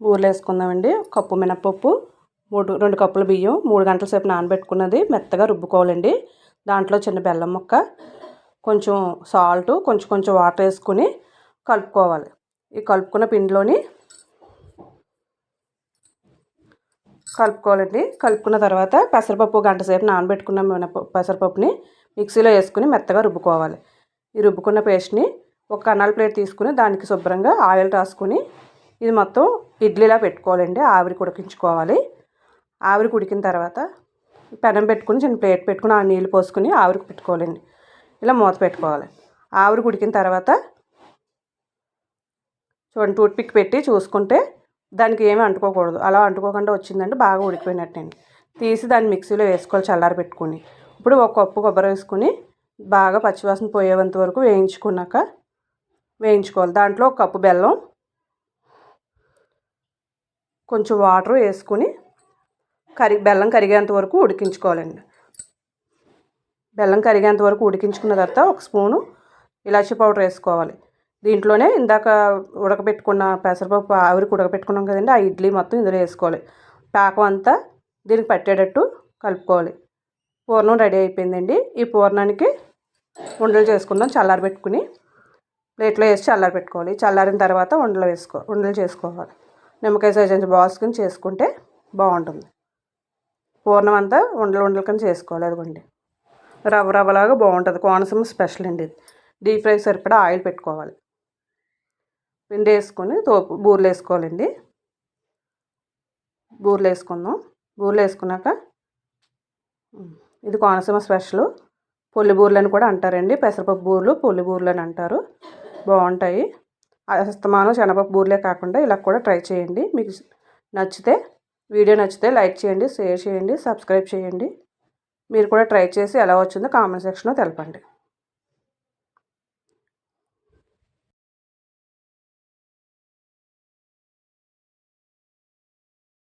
బూరెలు వేసుకుందామండి కప్పు మినప్పప్పు మూడు రెండు కప్పుల బియ్యం మూడు గంటల సేపు నానబెట్టుకున్నది మెత్తగా రుబ్బుకోవాలండి. దాంట్లో చిన్న బెల్లం ముక్క కొంచెం సాల్ట్ కొంచెం కొంచెం వాటర్ వేసుకుని కలుపుకోవాలి. ఈ కలుపుకున్న పిండిలోని కలుపుకోవాలండి. కలుపుకున్న తర్వాత పెసరపప్పు గంట సేపు నానబెట్టుకున్న మినప పెసరపప్పుని మిక్సీలో వేసుకుని మెత్తగా రుబ్బుకోవాలి. ఈ రుబ్బుకున్న పేస్ట్ని ఒక కన్నాల ప్లేట్ తీసుకుని దానికి శుభ్రంగా ఆయిల్ రాసుకుని ఇది మొత్తం ఇడ్లీలా పెట్టుకోవాలండి. ఆవిరి ఉడికించుకోవాలి. ఆవిరి ఉడికిన తర్వాత పెనం పెట్టుకుని చిన్న ప్లేట్ పెట్టుకుని ఆ నీళ్ళు పోసుకుని ఆవిరికి పెట్టుకోవాలండి. ఇలా మూత పెట్టుకోవాలి. ఆవిరి ఉడికిన తర్వాత చూడండి టూత్ పిక్ పెట్టి చూసుకుంటే దానికి ఏమీ అంటుకోకూడదు. అలా అంటుకోకుండా వచ్చిందంటే బాగా ఉడికిపోయినట్టండి తీసి దాన్ని మిక్సీలో వేసుకోవాలి చల్లారి పెట్టుకుని. ఇప్పుడు ఒక కప్పు కొబ్బరి వేసుకుని బాగా పచ్చివాసన పోయేంత వరకు వేయించుకున్నాక వేయించుకోవాలి. దాంట్లో ఒక కప్పు బెల్లం కొంచెం వాటర్ వేసుకుని కరి బెల్లం కరిగేంత వరకు ఉడికించుకోవాలండి. బెల్లం కరిగేంత వరకు ఉడికించుకున్న తర్వాత ఒక స్పూను ఇలాచీ పౌడర్ వేసుకోవాలి. దీంట్లోనే ఇందాక ఉడకబెట్టుకున్న పెసరపప్పు ఆవిరికి ఉడకబెట్టుకున్నాం కదండి ఆ ఇడ్లీ మొత్తం ఇందులో వేసుకోవాలి. పాకం అంతా దీనికి పట్టేటట్టు కలుపుకోవాలి. పూర్ణం రెడీ అయిపోయిందండి. ఈ పూర్ణానికి ఉండలు చేసుకుందాం చల్లారబెట్టుకుని ప్లేట్లో వేసి చల్లారి పెట్టుకోవాలి చల్లారిన తర్వాత ఉండలు వేసుకో ఉండలు చేసుకోవాలి. నిమ్మకాయ సైజ్ అంత బాల్స్ కింద చేసుకుంటే బాగుంటుంది. పూర్ణం అంతా ఉండలు ఉండలు కింద చేసుకోవాలి అదిగోండి. రవ్వ రవ్వలాగా బాగుంటుంది. కోనసీమ స్పెషల్ అండి ఇది. డీప్ ఫ్రై సరిపడా ఆయిల్ పెట్టుకోవాలి. పిండి వేసుకొని తోపు బూరెలు వేసుకోవాలండి. బూరెలు వేసుకుందాం. బూరెలు వేసుకున్నాక ఇది కోనసీమ స్పెషల్ పొల్లి బూరెలు అని కూడా అంటారండి. పెసరపప్పు బూరెలు పొల్లి బూరెలు అని అంటారు. బాగుంటాయి. అస్తమానం శనగపప్పు బూరలే కాకుండా ఇలా కూడా ట్రై చేయండి. మీకు నచ్చితే వీడియో నచ్చితే లైక్ చేయండి షేర్ చేయండి సబ్స్క్రైబ్ చేయండి. మీరు కూడా ట్రై చేసి ఎలా వచ్చిందో కామెంట్ సెక్షన్లో తెలపండి.